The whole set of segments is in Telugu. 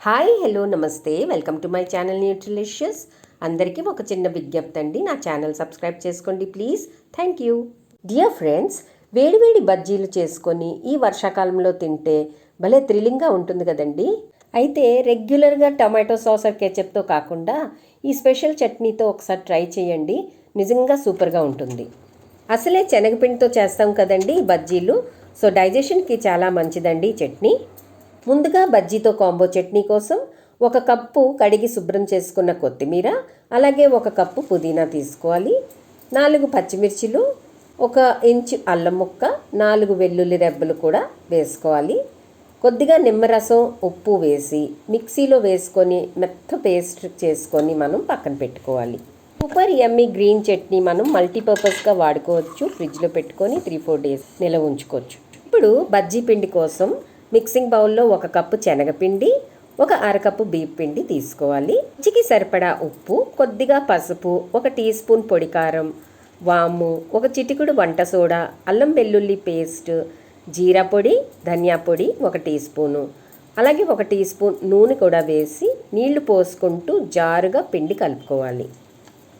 హాయ్ హలో నమస్తే. Welcome to my channel Nutrilicious. అందరికీ ఒక చిన్న విజ్ఞప్తి అండి. నా ఛానల్ సబ్స్క్రైబ్ చేసుకోండి please. Thank you. Dear friends వేడివేడి బజ్జీలు చేసుకొని ఈ వర్షాకాలంలో తింటే భలే థ్రిల్లింగ్గా ఉంటుంది కదండి. అయితే రెగ్యులర్గా టమాటో సాస్ ఆర్ కెచప్తో కాకుండా ఈ స్పెషల్ చట్నీతో ఒకసారి ట్రై చేయండి. నిజంగా సూపర్గా ఉంటుంది. అసలే శనగపిండితో చేస్తాం కదండి బజ్జీలు. సో డైజెషన్కి చాలా మంచిదండి ఈ చట్నీ. ముందుగా బజ్జీతో కాంబో చట్నీ కోసం ఒక కప్పు కడిగి శుభ్రం చేసుకున్న కొత్తిమీర అలాగే ఒక కప్పు పుదీనా తీసుకోవాలి. నాలుగు పచ్చిమిర్చిలు ఒక ఇంచు అల్లం ముక్క నాలుగు వెల్లుల్లి రెబ్బలు కూడా వేసుకోవాలి. కొద్దిగా నిమ్మరసం ఉప్పు వేసి మిక్సీలో వేసుకొని మెత్త పేస్ట్ చేసుకొని మనం పక్కన పెట్టుకోవాలి. సూపర్ ఎమ్మి గ్రీన్ చట్నీ మనం మల్టీపర్పస్గా వాడుకోవచ్చు. ఫ్రిడ్జ్లో పెట్టుకొని త్రీ ఫోర్ డేస్ నిల్వ ఉంచుకోవచ్చు. ఇప్పుడు బజ్జీ పిండి కోసం మిక్సింగ్ బౌల్లో ఒక కప్పు శనగపిండి ఒక అరకప్పు బియ్యం పిండి తీసుకోవాలి. రుచికి సరిపడా ఉప్పు కొద్దిగా పసుపు ఒక టీ స్పూన్ పొడి కారం వాము ఒక చిటికుడు వంట సోడా అల్లం వెల్లుల్లి పేస్ట్ జీరా పొడి ధనియా పొడి ఒక టీ స్పూను. అలాగే ఒక టీ స్పూన్ నూనె కూడా వేసి నీళ్ళు పోసుకుంటూ జారుగా పిండి కలుపుకోవాలి.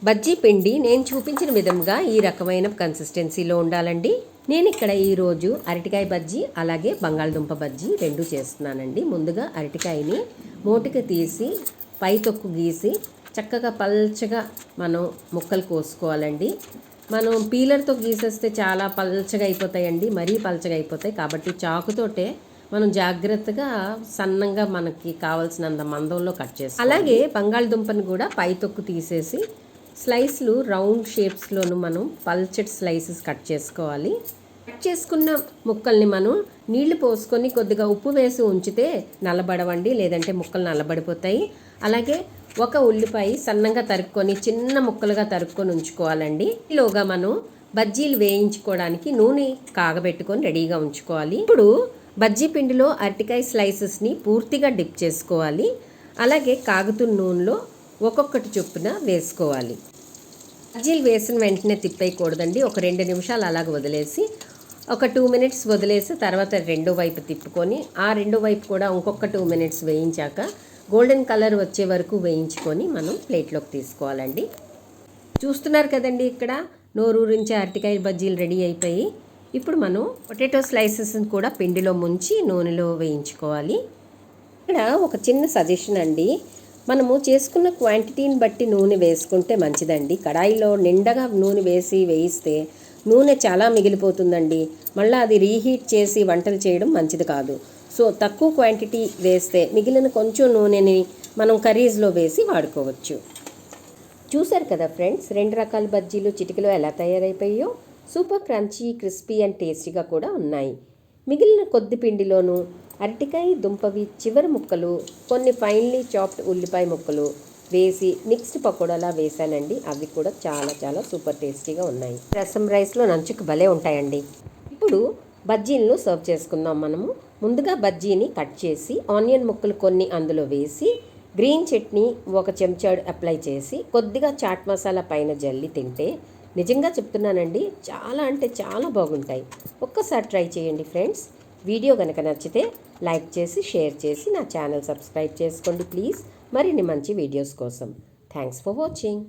బజ్జీ పిండి నేను చూపించిన విధంగా ఈ రకమైన కన్సిస్టెన్సీలో ఉండాలండి. నేను ఇక్కడ ఈరోజు అరటికాయ బజ్జీ అలాగే బంగాళదుంప బజ్జీ రెండు చేస్తున్నానండి. ముందుగా అరటికాయని మూటికి తీసి పై తొక్కు గీసి చక్కగా పల్చగా మనం ముక్కలు కోసుకోవాలండి. మనం పీలర్తో గీసేస్తే చాలా పల్చగా అయిపోతాయండి మరీ పల్చగా అయిపోతాయి. కాబట్టి చాకుతోటే మనం జాగ్రత్తగా సన్నంగా మనకి కావాల్సినంత మందంలో కట్ చేస్తాం అలాగే బంగాళదుంపని కూడా పై తొక్కు తీసేసి స్లైస్లు రౌండ్ షేప్స్లోను మనం పల్చటి స్లైసెస్ కట్ చేసుకోవాలి. కట్ చేసుకున్న ముక్కల్ని మనం నీళ్ళు పోసుకొని కొద్దిగా ఉప్పు వేసి ఉంచితే నల్లబడవండి లేదంటే ముక్కలు నల్లబడిపోతాయి అలాగే ఒక ఉల్లిపాయ సన్నంగా తరుక్కొని చిన్న ముక్కలుగా తరుక్కొని ఉంచుకోవాలండి. ఈలోగా మనం బజ్జీలు వేయించుకోవడానికి నూనె కాగబెట్టుకొని రెడీగా ఉంచుకోవాలి. ఇప్పుడు బజ్జీ పిండిలో అరటికాయ స్లైసెస్ని పూర్తిగా డిప్ చేసుకోవాలి. అలాగే కాగుతున్న నూనెలో ఒక్కొక్కటి చొప్పున వేసుకోవాలి. బజ్జీలు వేసిన వెంటనే తిప్పేయకూడదండి. ఒక రెండు నిమిషాలు అలాగ వదిలేసి ఒక టూ మినిట్స్ వదిలేసి తర్వాత రెండో వైపు తిప్పుకొని ఆ రెండో వైపు కూడా ఇంకొక టూ మినిట్స్ వేయించాక గోల్డెన్ కలర్ వచ్చే వరకు వేయించుకొని మనం ప్లేట్లోకి తీసుకోవాలండి. చూస్తున్నారు కదండి ఇక్కడ నోరూరించి అరటికాయ బజ్జీలు రెడీ అయిపోయి ఇప్పుడు మనం పొటాటో స్లైసెస్ని కూడా పిండిలో ముంచి నూనెలో వేయించుకోవాలి. ఇక్కడ ఒక చిన్న సజెషన్ అండి. మనము చేసుకున్న క్వాంటిటీని బట్టి నూనె వేసుకుంటే మంచిదండి. కడాయిలో నిండగా నూనె వేసి వేయిస్తే నూనె చాలా మిగిలిపోతుందండి. మళ్ళీ అది రీహీట్ చేసి వంటలు చేయడం మంచిది కాదు. సో తక్కువ క్వాంటిటీ వేస్తే మిగిలిన కొంచెం నూనెని మనం కర్రీస్లో వేసి వాడుకోవచ్చు. చూశారు కదా ఫ్రెండ్స్ రెండు రకాల బజ్జీలు చిటికలో ఎలా తయారైపోయాయో? సూపర్ క్రంచీ క్రిస్పీ అండ్ టేస్టీగా కూడా ఉన్నాయి. మిగిలిన కొద్ది పిండిలోనూ అరటికాయ దుంపవి చివరి ముక్కలు కొన్ని ఫైన్లీ చాప్డ్ ఉల్లిపాయ ముక్కలు వేసి మిక్స్డ్ పకోడాలా వేసానండి అవి కూడా చాలా చాలా సూపర్ టేస్టీగా ఉన్నాయి. రసం రైస్లో నంచుకు భలే ఉంటాయండి. ఇప్పుడు బజ్జీలను సర్వ్ చేసుకుందాం మనము. ముందుగా బజ్జీని కట్ చేసి ఆనియన్ ముక్కలు కొన్ని అందులో వేసి గ్రీన్ చట్నీ ఒక చెంచాడు అప్లై చేసి కొద్దిగా చాట్ మసాలా పైన జల్లి తింటే నిజంగా చెప్తున్నానండి చాలా అంటే చాలా బాగుంటాయి. ఒక్కసారి ట్రై చేయండి ఫ్రెండ్స్. వీడియో కనుక నచ్చితే లైక్ చేసి షేర్ చేసి నా ఛానల్ సబ్స్క్రైబ్ చేసుకోండి ప్లీజ్. మరిన్ని మంచి వీడియోస్ కోసం. Thanks for watching.